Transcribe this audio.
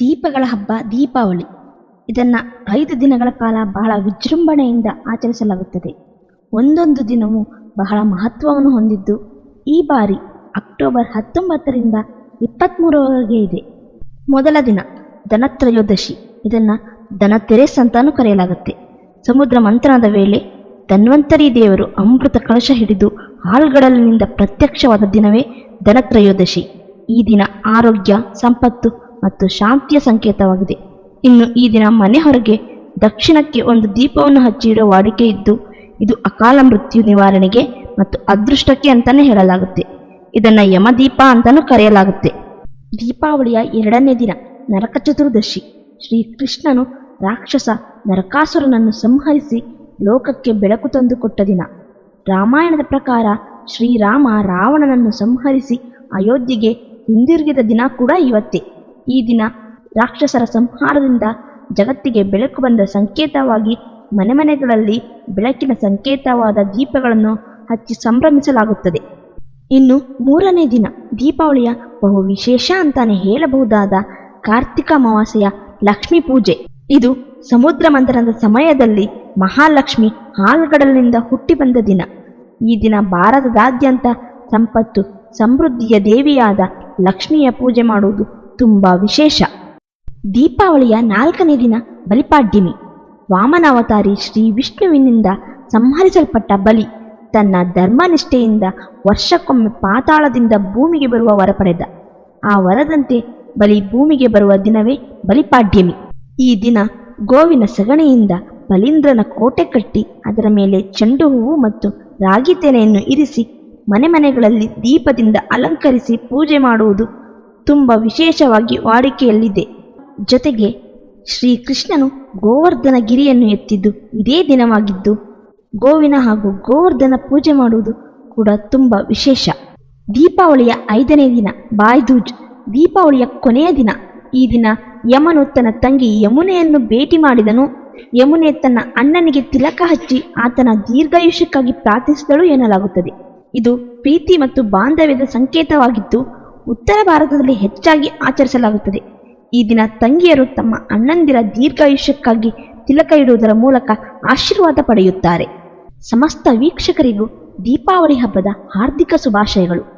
ದೀಪಗಳ ಹಬ್ಬ, ದೀಪಾವಳಿ. ಇದನ್ನು ಐದು ದಿನಗಳ ಕಾಲ ಬಹಳ ವಿಜೃಂಭಣೆಯಿಂದ ಆಚರಿಸಲಾಗುತ್ತದೆ. ಒಂದೊಂದು ದಿನವೂ ಬಹಳ ಮಹತ್ವವನ್ನು ಹೊಂದಿದ್ದು ಈ ಬಾರಿ ಅಕ್ಟೋಬರ್ ಹತ್ತೊಂಬತ್ತರಿಂದ ಇಪ್ಪತ್ತ್ಮೂರವರೆಗೆ ಇದೆ. ಮೊದಲ ದಿನ ಧನತ್ರಯೋದಶಿ. ಇದನ್ನು ಧನತೆರೆಸ್ ಅಂತಾನೂ ಕರೆಯಲಾಗುತ್ತೆ. ಸಮುದ್ರ ಮಂಥನದ ವೇಳೆ ಧನ್ವಂತರಿ ದೇವರು ಅಮೃತ ಕಳಶ ಹಿಡಿದು ಹಾಲ್ಗಡಲಿನಿಂದ ಪ್ರತ್ಯಕ್ಷವಾದ ದಿನವೇ ಧನತ್ರಯೋದಶಿ. ಈ ದಿನ ಆರೋಗ್ಯ, ಸಂಪತ್ತು ಮತ್ತು ಶಾಂತಿಯ ಸಂಕೇತವಾಗಿದೆ. ಇನ್ನು ಈ ದಿನ ಮನೆ ಹೊರಗೆ ದಕ್ಷಿಣಕ್ಕೆ ಒಂದು ದೀಪವನ್ನು ಹಚ್ಚಿಡುವ ವಾಡಿಕೆ ಇದ್ದು, ಇದು ಅಕಾಲ ಮೃತ್ಯು ನಿವಾರಣೆಗೆ ಮತ್ತು ಅದೃಷ್ಟಕ್ಕೆ ಅಂತಾನೆ ಹೇಳಲಾಗುತ್ತೆ. ಇದನ್ನ ಯಮದೀಪ ಅಂತಾನೂ ಕರೆಯಲಾಗುತ್ತೆ. ದೀಪಾವಳಿಯ ಎರಡನೇ ದಿನ, ನರಕ ಚತುರ್ದಶಿ. ಶ್ರೀಕೃಷ್ಣನು ರಾಕ್ಷಸ ನರಕಾಸುರನನ್ನು ಸಂಹರಿಸಿ ಲೋಕಕ್ಕೆ ಬೆಳಕು ತಂದುಕೊಟ್ಟ ದಿನ. ರಾಮಾಯಣದ ಪ್ರಕಾರ ಶ್ರೀರಾಮ ರಾವಣನನ್ನು ಸಂಹರಿಸಿ ಅಯೋಧ್ಯೆಗೆ ಹಿಂದಿರುಗಿದ ದಿನ ಕೂಡ ಇವತ್ತೇ. ಈ ದಿನ ರಾಕ್ಷಸರ ಸಂಹಾರದಿಂದ ಜಗತ್ತಿಗೆ ಬೆಳಕು ಬಂದ ಸಂಕೇತವಾಗಿ ಮನೆ ಮನೆಗಳಲ್ಲಿ ಬೆಳಕಿನ ಸಂಕೇತವಾದ ದೀಪಗಳನ್ನು ಹಚ್ಚಿ ಸಂಭ್ರಮಿಸಲಾಗುತ್ತದೆ. ಇನ್ನು ಮೂರನೇ ದಿನ ದೀಪಾವಳಿಯ ಬಹು ವಿಶೇಷ ಅಂತಾನೆ ಹೇಳಬಹುದಾದ ಕಾರ್ತಿಕ ಅಮಾವಾಸ್ಯೆಯ ಲಕ್ಷ್ಮೀ ಪೂಜೆ. ಇದು ಸಮುದ್ರ ಮಂಥನದ ಸಮಯದಲ್ಲಿ ಮಹಾಲಕ್ಷ್ಮಿ ಹಾಲುಗಡಲಿನಿಂದ ಹುಟ್ಟಿ ಬಂದ ದಿನ. ಈ ದಿನ ಭಾರತದಾದ್ಯಂತ ಸಂಪತ್ತು ಸಮೃದ್ಧಿಯ ದೇವಿಯಾದ ಲಕ್ಷ್ಮಿಯ ಪೂಜೆ ಮಾಡುವುದು ತುಂಬ ವಿಶೇಷ. ದೀಪಾವಳಿಯ ನಾಲ್ಕನೇ ದಿನ ಬಲಿಪಾಡ್ಯಮಿ. ವಾಮನಾವತಾರಿ ಶ್ರೀ ವಿಷ್ಣುವಿನಿಂದ ಸಂಹರಿಸಲ್ಪಟ್ಟ ಬಲಿ ತನ್ನ ಧರ್ಮನಿಷ್ಠೆಯಿಂದ ವರ್ಷಕ್ಕೊಮ್ಮೆ ಪಾತಾಳದಿಂದ ಭೂಮಿಗೆ ಬರುವ ವರ ಪಡೆದ. ಆ ವರದಂತೆ ಬಲಿ ಭೂಮಿಗೆ ಬರುವ ದಿನವೇ ಬಲಿಪಾಡ್ಯಮಿ. ಈ ದಿನ ಗೋವಿನ ಸಗಣಿಯಿಂದ ಬಲೀಂದ್ರನ ಕೋಟೆ ಕಟ್ಟಿ ಅದರ ಮೇಲೆ ಚೆಂಡು ಹೂವು ಮತ್ತು ರಾಗಿ ತೆನೆಯನ್ನು ಇರಿಸಿ ಮನೆ ಮನೆಗಳಲ್ಲಿ ದೀಪದಿಂದ ಅಲಂಕರಿಸಿ ಪೂಜೆ ಮಾಡುವುದು ತುಂಬ ವಿಶೇಷವಾಗಿ ವಾಡಿಕೆಯಲ್ಲಿದೆ. ಜೊತೆಗೆ ಶ್ರೀಕೃಷ್ಣನು ಗೋವರ್ಧನ ಗಿರಿಯನ್ನು ಎತ್ತಿದ್ದು ಇದೇ ದಿನವಾಗಿದ್ದು, ಗೋವಿನ ಹಾಗೂ ಗೋವರ್ಧನ ಪೂಜೆ ಮಾಡುವುದು ಕೂಡ ತುಂಬ ವಿಶೇಷ. ದೀಪಾವಳಿಯ ಐದನೇ ದಿನ, ಬಾಯ್ದೂಜ್. ದೀಪಾವಳಿಯ ಕೊನೆಯ ದಿನ, ಈ ದಿನ ಯಮನು ತನ್ನ ತಂಗಿ ಯಮುನೆಯನ್ನು ಭೇಟಿ ಮಾಡಿದನು. ಯಮುನೆ ತನ್ನ ಅಣ್ಣನಿಗೆ ತಿಲಕ ಹಚ್ಚಿ ಆತನ ದೀರ್ಘಾಯುಷ್ಯಕ್ಕಾಗಿ ಪ್ರಾರ್ಥಿಸಿದಳು ಎನ್ನಲಾಗುತ್ತದೆ. ಇದು ಪ್ರೀತಿ ಮತ್ತು ಬಾಂಧವ್ಯದ ಸಂಕೇತವಾಗಿದ್ದು ಉತ್ತರ ಭಾರತದಲ್ಲಿ ಹೆಚ್ಚಾಗಿ ಆಚರಿಸಲಾಗುತ್ತದೆ. ಈ ದಿನ ತಂಗಿಯರು ತಮ್ಮ ಅಣ್ಣಂದಿರ ದೀರ್ಘಾಯುಷ್ಯಕ್ಕಾಗಿ ತಿಲಕ ಇಡುವುದರ ಮೂಲಕ ಆಶೀರ್ವಾದ ಪಡೆಯುತ್ತಾರೆ. ಸಮಸ್ತ ವೀಕ್ಷಕರಿಗೂ ದೀಪಾವಳಿ ಹಬ್ಬದ ಹಾರ್ದಿಕ ಶುಭಾಶಯಗಳು.